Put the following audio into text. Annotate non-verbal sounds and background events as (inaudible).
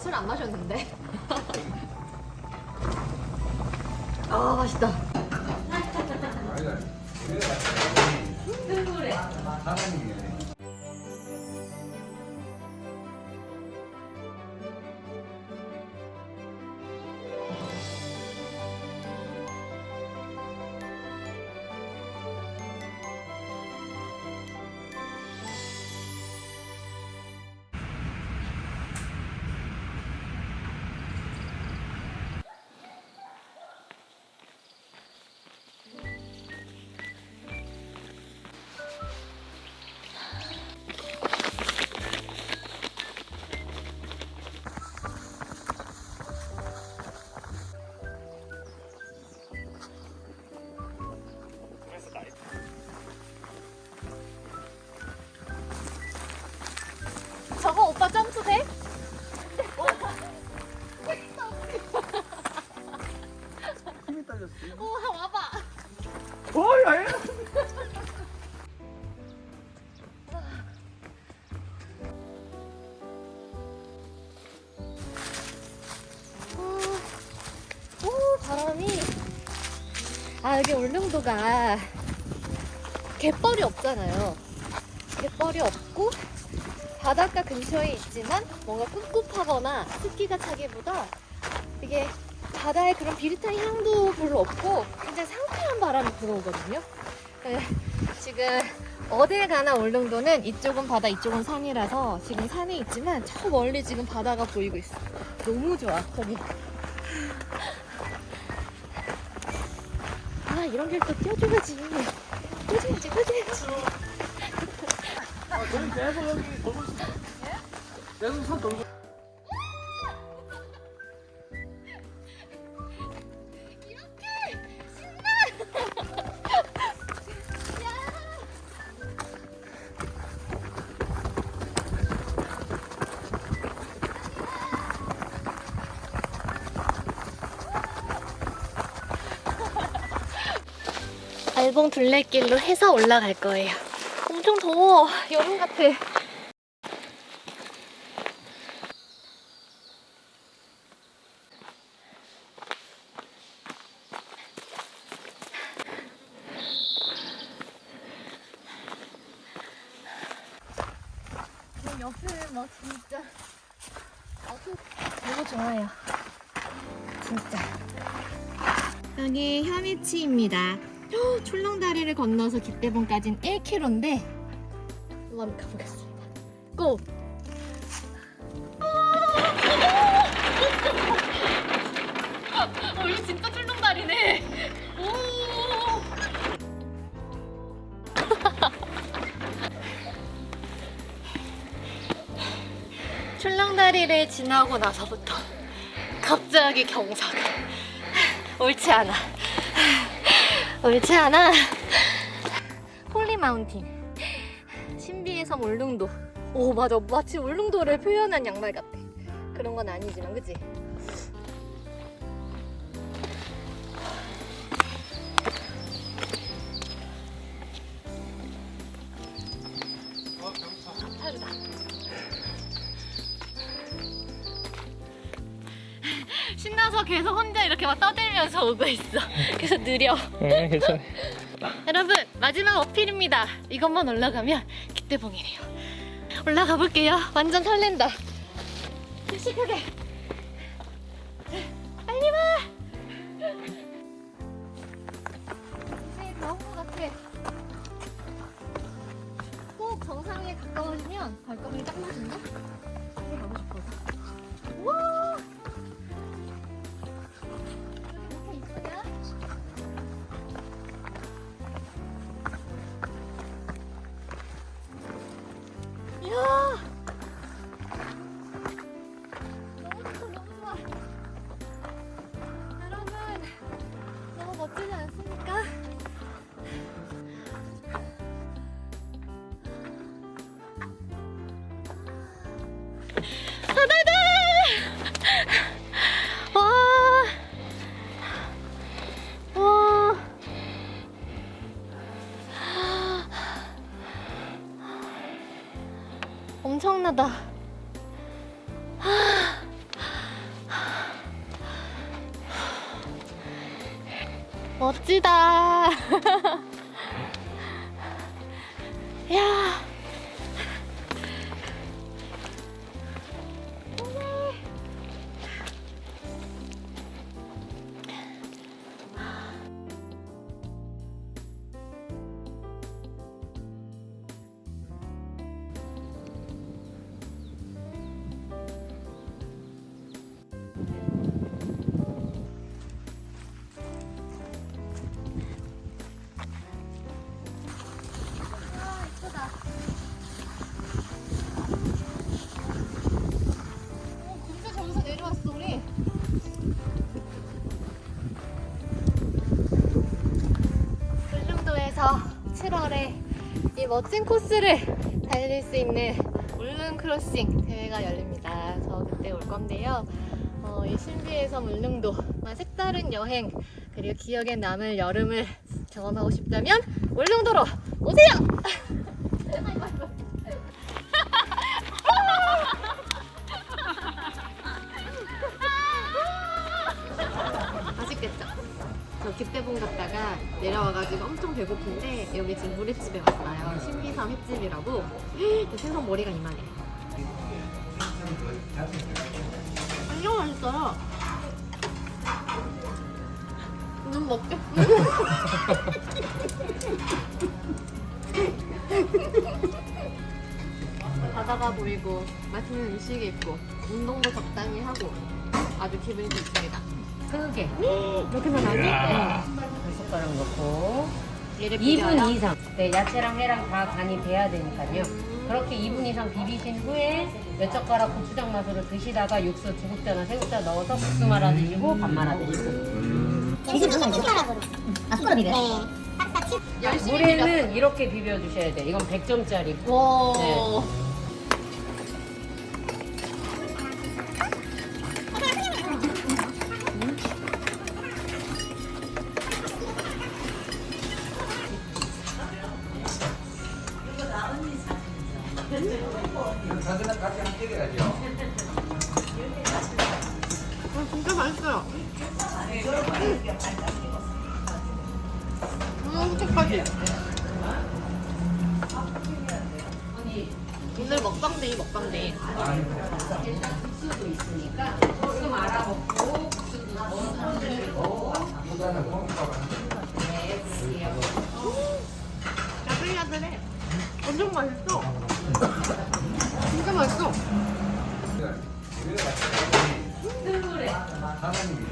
술 안 마셨는데. (laughs) 아 맛있다. 저거 아 여기 울릉도가 갯벌이 없잖아요. 갯벌이 없고 바닷가 근처에 있지만 뭔가 꿉꿉하거나 습기가 차기보다 이게 바다의 그런 비릿한 향도 별로 없고 굉장히 상쾌한 바람이 불어오거든요. 네, 지금 어딜 가나 울릉도는 이쪽은 바다 이쪽은 산이라서 지금 산에 있지만 저 멀리 지금 바다가 보이고 있어. 너무 좋아 거기. 아 이런 길또 띄워줘야지. 띄워줘야지 띄워줘야지. 아, 저희 계속 여기 돌고 있어. 계속 산 돌고. 알봉 둘레길로 해서 올라갈 거예요. 엄청 더워. 여름 같아. 옆에는 막 진짜 아주 너무 좋아요. 진짜. 여기 현이치입니다. 헉, (gasps) 출렁다리를 건너서 깃대봉까지는 1km인데 한번 가보겠습니다. 고! 어, 이거 진짜 출렁다리네. 오! 출렁다리를 지나고 나서부터 갑자기 경사가 옳지 않아. 옳지 않아. (laughs) 홀리 마운틴. 신비의 섬 울릉도. 오 맞아 마치 울릉도를 표현한 양말 같아. 그런 건 아니지만 그치? 계속 혼자 이렇게 막 떠들면서 오고 있어. (laughs) 그래서 느려. 네, 괜찮아. (laughs) 여러분 마지막 어필입니다. 이것만 올라가면 기대봉이래요. 올라가 볼게요. 완전 설렌다. 씩씩하게. 하나 둘. 와! 와! 엄청나다. 아. 멋지다. (laughs) 멋진 코스를 달릴 수 있는 울릉 크로싱 대회가 열립니다. 저 그때 올 건데요. 어, 이 신비의 섬 울릉도 만 색다른 여행 그리고 기억에 남을 여름을 경험하고 싶다면 울릉도로 오세요. (laughs) 저 깃대봉 갔다가 내려와가지고 엄청 배고픈데 여기 지금 물회집에 왔어요. 신비섬 횟집이라고. 헉, 생선 머리가 이만해. 완전 맛있어요. 눈 먹겠어. (laughs) 바다가 보이고 맛있는 음식이 있고 운동도 적당히 하고 아주 기분이 좋습니다. 크게 이렇게만 안 돼? 한 숟가락 넣고 얘를 2분 비벼요? 이상 네, 야채랑 회랑 다 간이 돼야 되니까요 그렇게 2분 이상 비비신 후에 몇 젓가락 고추장 맛으로 드시다가 육수 두 국자나 새국자 넣어서 국수 말아 드시고 밥 말아 드시고 이게 무슨 숟가락으로? 아 숟가락 비벼요? 네. 비벼. 물에는 이렇게 비벼 주셔야 돼 이건 100점짜리고 와. 네. 사진은. 아, 진짜 맛있어요. 음, 색깔이. 오늘 콩밥 네 드세요 야들야들해. 엄청 맛있어. 맛있어. 큰 물에 하나님이